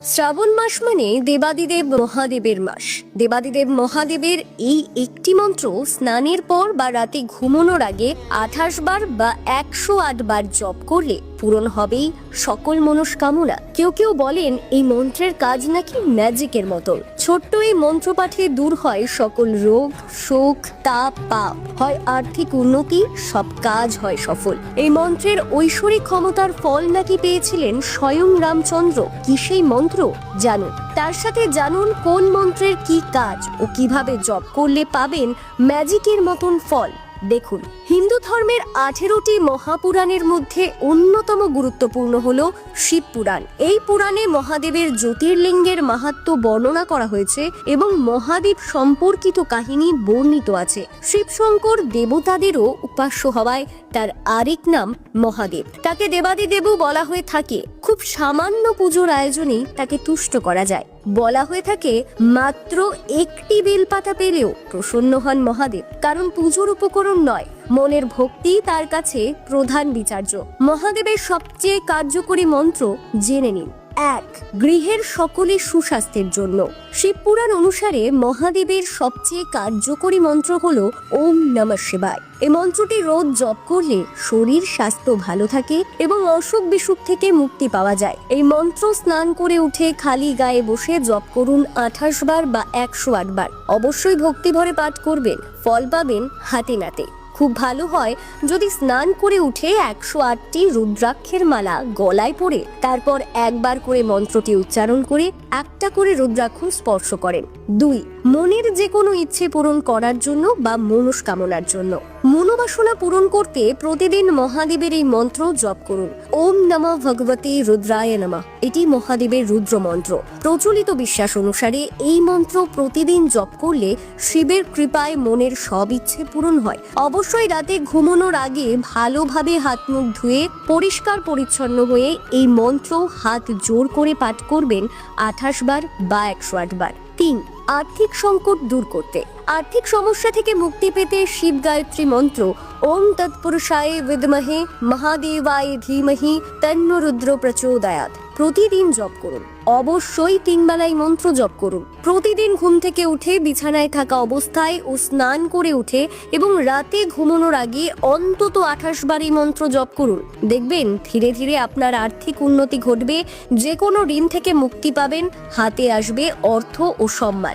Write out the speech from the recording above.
শ্রাবণ মাস মানে দেবাদিদেব মহাদেবের মাস। দেবাদিদেব মহাদেবের এই একটি মন্ত্র স্নানের পর বা রাতে ঘুমানোর আগে আঠাশ বার বা একশো আট বার জপ করলে পূরণ হবেই সকল মনস্কামনা। কেউ কেউ বলেন এই মন্ত্রের কাজ নাকি ম্যাজিকের মতো। ছোট্ট এই মন্ত্র পাঠে দূর হয় সকল রোগ, শোক, তাপ, পাপ। হয় আর্থিক উন্নতি, সব কাজ হয় সফল। এই মন্ত্রের ঐশ্বরিক ক্ষমতার ফল নাকি পেয়েছিলেন স্বয়ং রামচন্দ্র। কি সেই মন্ত্র জানুন। তার সাথে জানুন কোন মন্ত্রের কি কাজ ও কীভাবে জপ করলে পাবেন ম্যাজিকের মতন ফল। দেখুন। হিন্দু ধর্মের আঠেরোটি মহাপুরাণের মধ্যে অন্যতম গুরুত্বপূর্ণ হল শিব পুরাণ। এই পুরাণে মহাদেবের জ্যোতির্লিঙ্গের মাহাত্ম্য বর্ণনা করা হয়েছে এবং মহাদেব সম্পর্কিত কাহিনী বর্ণিত আছে। শিবশঙ্কর দেবতাদেরও উপাস্য হওয়ায় তার আরেক নাম মহাদেব। তাকে দেবাদি দেবাদিদেবও বলা হয়ে থাকে। খুব সামান্য পুজোর আয়োজনেই তাকে তুষ্ট করা যায়। বলা হয়ে থাকে, মাত্র একটি বেলপাতা পেলেও প্রসন্ন হন মহাদেব। কারণ পুজোর উপকরণ নয়, মনের ভক্তি তার কাছে প্রধান বিচার্য। মহাদেবের সবচেয়ে কার্যকরী মন্ত্র জেনে নিন। এক, গৃহের সকলে সুস্বাস্থ্যের জন্য। শিবপুরাণ অনুসারে মহাদেবের সবচেয়ে কার্যকরী মন্ত্র হল ওম নমঃ শিবায়। এই মন্ত্রটি রোজ জপ করলে শরীর, স্বাস্থ্য ভালো থাকে এবং অসুখ বিসুখ থেকে মুক্তি পাওয়া যায়। এই মন্ত্র স্নান করে উঠে খালি গায়ে বসে জপ করুন আঠাশ বার বা একশো আট বার। অবশ্যই ভক্তি ভরে পাঠ করবেন, ফল পাবেন হাতে নাতে। খুব ভালো হয় যদি স্নান করে উঠে একশো আটটি রুদ্রাক্ষের মালা গলায় পরে তারপর একবার করে মন্ত্রটি উচ্চারণ করে একটা করে রুদ্রাক্ষ স্পর্শ করেন। দুই, মনের যে কোনো ইচ্ছে পূরণ করার জন্য বা মনস্কামনার জন্য। মনোবাসনা পূরণ করতে প্রতিদিন মহাদেবের এই মন্ত্র জপ করুন। ওম নমঃ ভগবতী রুদ্রায় নমঃ। এটি মহাদেবের রুদ্র মন্ত্র প্রচলিত বিশ্বাস অনুসারে এই মন্ত্র প্রতিদিন জপ করলে শিবের কৃপায় মনের সব ইচ্ছে পূরণ হয়। অবশ্যই রাতে ঘুমানোর আগে ভালোভাবে হাত মুখ ধুয়ে পরিষ্কার পরিচ্ছন্ন হয়ে এই মন্ত্র হাত জোর করে পাঠ করবেন আঠাশ বার বা একশো আট বার। তিন, আর্থিক সংকট দূর করতে। আর্থিক সমস্যা থেকে মুক্তি পেতে শিব গায়ত্রী মন্ত্র, ওম তৎপুরুষায় বিদমহে মহাদেবায় ধীমহি তন্ন রুদ্র প্রচোদয়াত। প্রতিদিন জপ করুন। অবশ্যই তিন বেলায় মন্ত্র জপ করুন। প্রতিদিন ঘুম থেকে উঠে বিছানায় থাকা অবস্থায় ও স্নান করে উঠে এবং রাতে ঘুমানোর আগে অন্তত আঠাশ বার এই মন্ত্র জপ করুন। দেখবেন ধীরে ধীরে আপনার আর্থিক উন্নতি ঘটবে যে কোনো ঋণ থেকে মুক্তি পাবেন, হাতে আসবে অর্থ ও সম্মান।